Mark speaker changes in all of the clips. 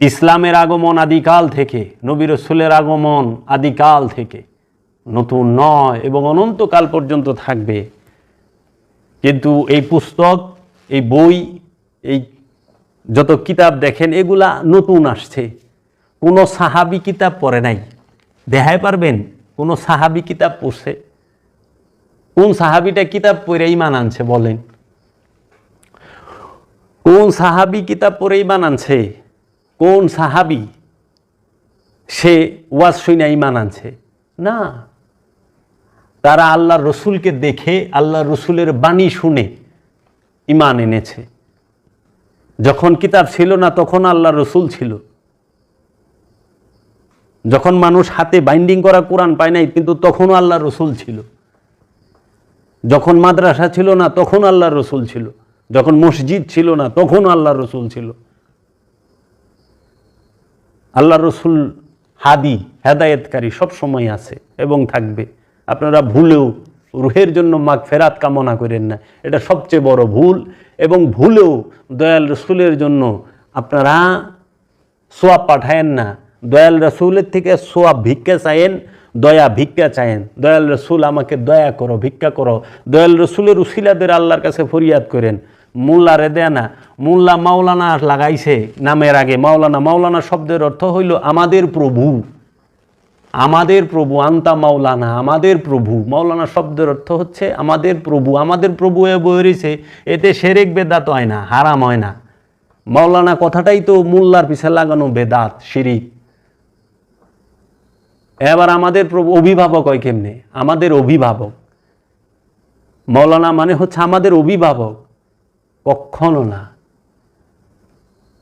Speaker 1: ইসলামের আগমন আদিকাল থেকে, নবী রসুলের আগমন আদিকাল থেকে। নতুন নয় এবং অনন্তকাল পর্যন্ত থাকবে। কিন্তু এই পুস্তক, এই বই, এই যত কিতাব দেখেন, এগুলা নতুন আসছে। কোনো সাহাবি কিতাব পড়ে নাই। দেখায় পারবেন, কোনো সাহাবি কিতাব পড়ছে। কোন সাহাবিটা কিতাব পড়ে ইমান আনছে বলেন। কোন সাহাবি কিতাব পড়ে ইমান আনছে? কোন সাহাবি সে ওয়াজ শুনে ইমান আনছে? না। তারা আল্লাহ রসুলকে দেখে আল্লাহ রসুলের বাণী শুনে ইমান এনেছে। যখন কিতাব ছিল না, তখন আল্লাহ রসুল ছিল। যখন মানুষ হাতে বাইন্ডিং করা কোরআন পায় নাই, কিন্তু তখনও আল্লাহ রসুল ছিল। যখন মাদ্রাসা ছিল না, তখন আল্লাহ রসুল ছিল। যখন মসজিদ ছিল না তখন আল্লাহ রসুল ছিল। আল্লাহ রসুল হাদি, হেদায়েতকারী সব সময় আছে এবং থাকবে। আপনারা ভুলেও রুহের জন্য মাগ ফেরাত কামনা করেন না। এটা সবচেয়ে বড় ভুল এবং ভুলেও দয়াল রসুলের জন্য আপনারা সোয়াব পাঠায়েন না। দয়াল রসুলের থেকে সোয়াব ভিক্ষা চায়েন, দয়া ভিক্ষা চায়েন। দয়াল রসুল আমাকে দয়া করো, ভিক্ষা করো। দয়াল রসুলের উসিলাদের আল্লাহর কাছে ফরিয়াদ করেন। মোল্লারে দেয় না। মোল্লা মাওলানা লাগাইছে নামের আগে। মাওলানা মাওলানা শব্দের অর্থ হইল আমাদের প্রভু। আমাদের প্রভু, আন্তা মাওলানা, আমাদের প্রভু। মাওলানা শব্দের অর্থ হচ্ছে আমাদের প্রভু। আমাদের প্রভু এ বইছে এতে সেরেক বেদাত হয় না, হারাম হয় না। মাওলানা কথাটাই তো মোল্লার পিছে লাগানো বেদাত, শিরিক। এবার আমাদের প্রভু অভিভাবক হয় কেমনে? আমাদের অভিভাবক। মৌলানা মানে হচ্ছে আমাদের অভিভাবক। কখনো না।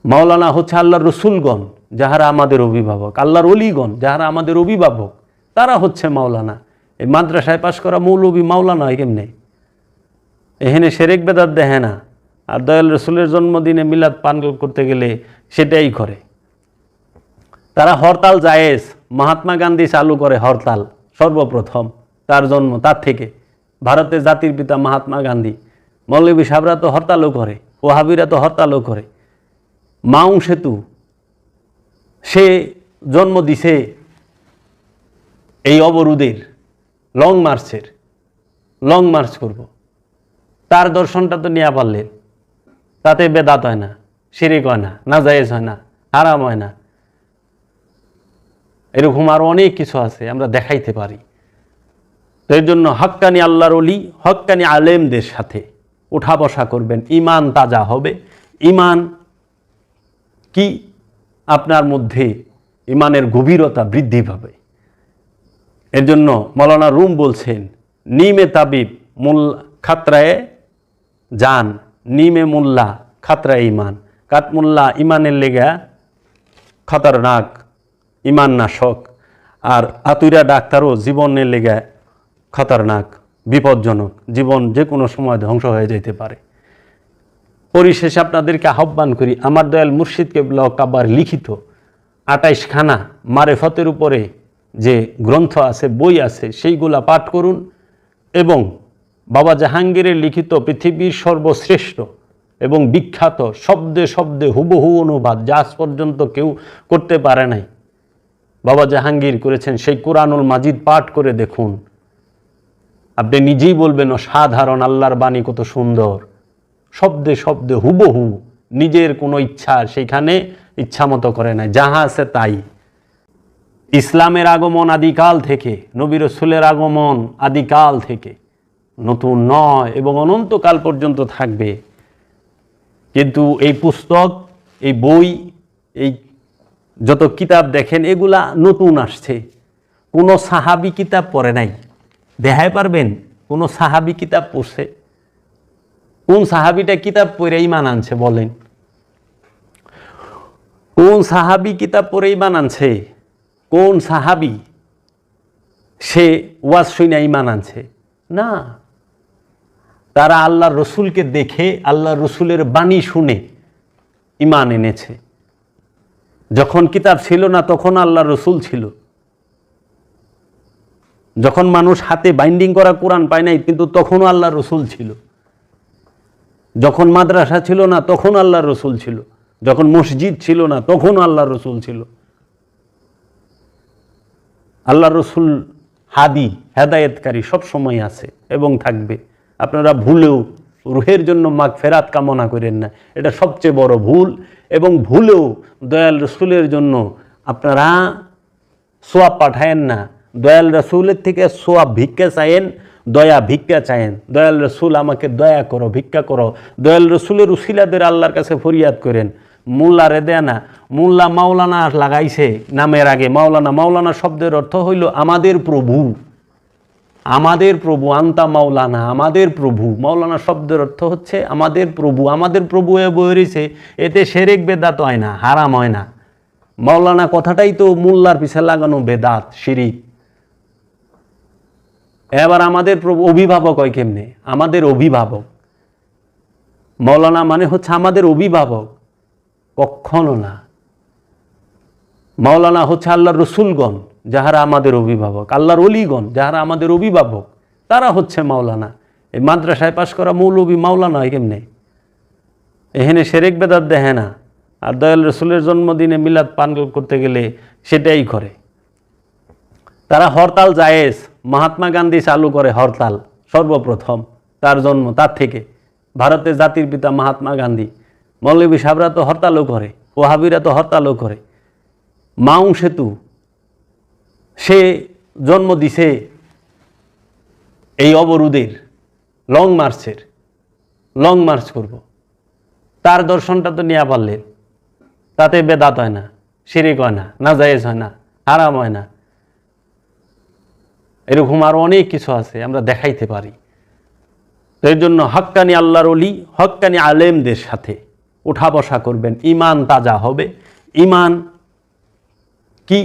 Speaker 1: মাওলানা হচ্ছে আল্লাহর রসুলগণ, যাহারা আমাদের অভিভাবক। আল্লাহর অলিগণ, যাহারা আমাদের অভিভাবক, তারা হচ্ছে মাওলানা। এই মাদ্রাসায় পাশ করা মৌলবী মাওলানা কেমনে? এখানে সেরেক বেদাত দেখে না। আর দয়াল রসুলের জন্মদিনে মিলাদ পান করতে গেলে সেটাই করে। তারা হরতাল জায়েজ, মহাত্মা গান্ধী চালু করে হরতাল, সর্বপ্রথম তার জন্ম তার থেকে। ভারতের জাতির পিতা মহাত্মা গান্ধী। মৌলবী সাহরা তো হরতালও করে, ওহাবিরা তো হরতালও করে। মাউং সেতু, সে জন্ম দিছে এই অবরোধের লং মার্চের লং মার্চ করব। তার দর্শনটা তো নেওয়া পারলেন তাতে বেদাত হয় না, শিরিক হয় না নাজায়েজ হয় না আরাম হয় না। এরকম আরও অনেক কিছু আছে, আমরা দেখাইতে পারি। তো এর জন্য হক্কানি আল্লাহর অলি হক্কানি আলেমদের সাথে উঠা বসা করবেন। ইমান তাজা হবে ইমান কি আপনার মধ্যে ইমানের গভীরতা বৃদ্ধি পাবে? এর জন্য মৌলানা রুম বলছেন, নিমে তাবিব মুল খাতরায়ে যান, নিমে মোল্লা খাতরায় ইমান কাতমুল্লা ইমানের লেগা খতরনাক ইমান নাশক। আর আতুইরা ডাক্তারও জীবনের লেগে খতরনাক, বিপজ্জনক। জীবন যে কোনো সময় ধ্বংস হয়ে যেতে পারে। পরিশেষে আপনাদেরকে আহ্বান করি, আমার দয়াল মুর্শিদকে ব্লক আবার লিখিত আটাইশ খানা মারেফতের উপরে যে গ্রন্থ আছে, বই আছে, সেইগুলা পাঠ করুন এবং বাবা জাহাঙ্গীরের লিখিত পৃথিবীর সর্বশ্রেষ্ঠ এবং বিখ্যাত শব্দে শব্দে হুবহু অনুবাদ যা আজ পর্যন্ত কেউ করতে পারে নাই। বাবা জাহাঙ্গীর করেছেন সেই কোরআনুল মাজিদ পাঠ করে দেখুন। আপনি নিজেই বলবেন, অসাধারণ, আল্লাহর বাণী কত সুন্দর। শব্দে শব্দে হুবহু নিজের কোনো ইচ্ছা সেইখানে ইচ্ছা মতো করে না যাহা আছে তাই। ইসলামের আগমন আদিকাল থেকে, নবী রসুলের আগমন আদিকাল থেকে। নতুন নয় এবং অনন্তকাল পর্যন্ত থাকবে। কিন্তু এই পুস্তক, এই বই, এই যত কিতাব দেখেন, এগুলা নতুন আসছে। কোনো সাহাবি কিতাব পড়ে নাই। দেখায় পারবেন, কোনো সাহাবি কিতাব পড়ছে। কোন সাহাবিটা কিতাব পড়ে ইমান আনছে বলেন? কোন সাহাবি কিতাব পড়ে ইমান আনছে? কোন সাহাবি সে ওয়াজ শুনে ইমান আনছে? না। তারা আল্লাহ রসুলকে দেখে আল্লাহ রসুলের বাণী শুনে ইমান এনেছে। যখন কিতাব ছিল না, তখন আল্লাহ রসুল ছিল। যখন মানুষ হাতে বাইন্ডিং করা কোরআন পায় নাই, কিন্তু তখনও আল্লাহ রসুল ছিল। যখন মাদ্রাসা ছিল না, তখন আল্লাহ রসুল ছিল। যখন মসজিদ ছিল না, তখন আল্লাহ রসুল ছিল। আল্লাহ রসুল হাদি, হেদায়েতকারী সব সময় আছে এবং থাকবে। আপনারা ভুলেও রুহের জন্য মাগ ফেরাত কামনা করেন না। এটা সবচেয়ে বড় ভুল এবং ভুলেও দয়াল রসুলের জন্য আপনারা সোয়াব পাঠায়েন না। দয়াল রসুলের থেকে সোয়াব ভিক্ষা চায়েন দয়া ভিক্ষা চায়েন দয়াল রসুল আমাকে দয়া করো, ভিক্ষা করো। দয়াল রসুলের উসিলাদের আল্লাহর কাছে ফরিয়াদ করেন। মোল্লা রে দেয় না, মোল্লা মাওলানা লাগাইছে নামের আগে। মাওলানা মাওলানা শব্দের অর্থ হইল আমাদের প্রভু। আমাদের প্রভু, আন্তা মাওলানা, আমাদের প্রভু। মাওলানা শব্দের অর্থ হচ্ছে আমাদের প্রভু। আমাদের প্রভু এ বইরেছে এতে সেরেক বেদাত হয় না, হারাম হয় না। মাওলানা কথাটাই তো মোল্লার পিছে লাগানো বেদাত, শিরিক। এবার আমাদের অভিভাবক হয় কেমনে? আমাদের অভিভাবক। মৌলানা মানে হচ্ছে আমাদের অভিভাবক। কখনো না। মাওলানা হচ্ছে আল্লাহর রসুলগণ, যাহারা আমাদের অভিভাবক। আল্লাহর অলিগণ, যাহারা আমাদের অভিভাবক। তারা হচ্ছে মাওলানা এই মাদ্রাসায় পাশ করা মৌলবী মাওলানা হয় কেমনে? এখানে সেরেক বেদাত দেহে না। আর দয়াল রসুলের জন্মদিনে মিলাদ পান করতে গেলে সেটাই করে। তারা হরতাল জায়েজ। মহাত্মা গান্ধী চালু করে হরতাল, সর্বপ্রথম, তার জন্ম তার থেকে। ভারতের জাতির পিতা মহাত্মা গান্ধী মৌলবী সাহরা তো হরতালও করে, ওহাবিরা তো হরতালও করে। মাউং সেতু, সে জন্ম দিছে এই অবরোধের, লং মার্চের, লং মার্চ করব। তার দর্শনটা তো নেওয়া পারলেন। তাতে বেদাত হয় না, শিরিক হয় না না নাজায়েজ হয় না, হারাম হয় না। এরকম আরও অনেক কিছু আছে, আমরা দেখাইতে পারি। এর জন্য হক্কানি আল্লাহর অলি হক্কানি আলেমদের সাথে উঠা বসা করবেন। ইমান তাজা হবে। ইমান কি?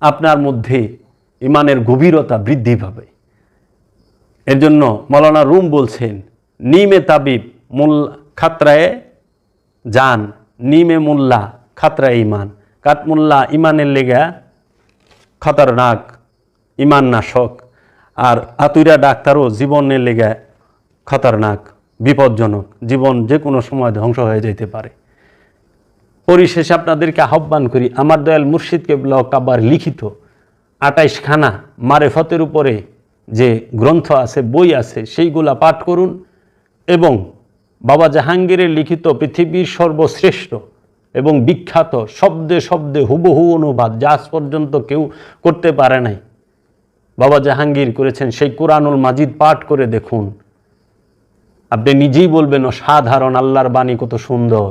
Speaker 1: আপনার মধ্যে ইমানের গভীরতা বৃদ্ধি পাবে। এর জন্য মৌলানা রুম বলছেন, নিমে তাবিব মুল, খাতরায়ে যান। নিমে মোল্লা খাতরায় ইমান কাতমুল্লা ইমানের লেগা খতরনাক ইমান নাশক। আর আতুরা ডাক্তারও জীবনের লেগে খতরনাক, বিপজ্জনক। জীবন যে কোনো সময় ধ্বংস হয়ে যেতে পারে। পরিশেষে আপনাদেরকে আহ্বান করি, আমার দয়াল মুর্শিদকে ব্লক আবার লিখিত আটাইশ খানা মারেফতের উপরে যে গ্রন্থ আছে, বই আছে, সেইগুলা পাঠ করুন এবং বাবা জাহাঙ্গীরের লিখিত পৃথিবীর সর্বশ্রেষ্ঠ এবং বিখ্যাত শব্দে শব্দে হুবহু অনুবাদ, যা আজ পর্যন্ত কেউ করতে পারে নাই। বাবা জাহাঙ্গীর করেছেন সেই কোরআনুল মাজিদ পাঠ করে দেখুন। আপনি নিজেই বলবেন, অসাধারণ, আল্লাহর বাণী কত সুন্দর।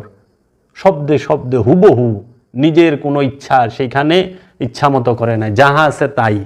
Speaker 1: শব্দে শব্দে হুবহু নিজের কোনো ইচ্ছা, সেইখানে ইচ্ছা মতো করে নাই। যাহা আছে তাই।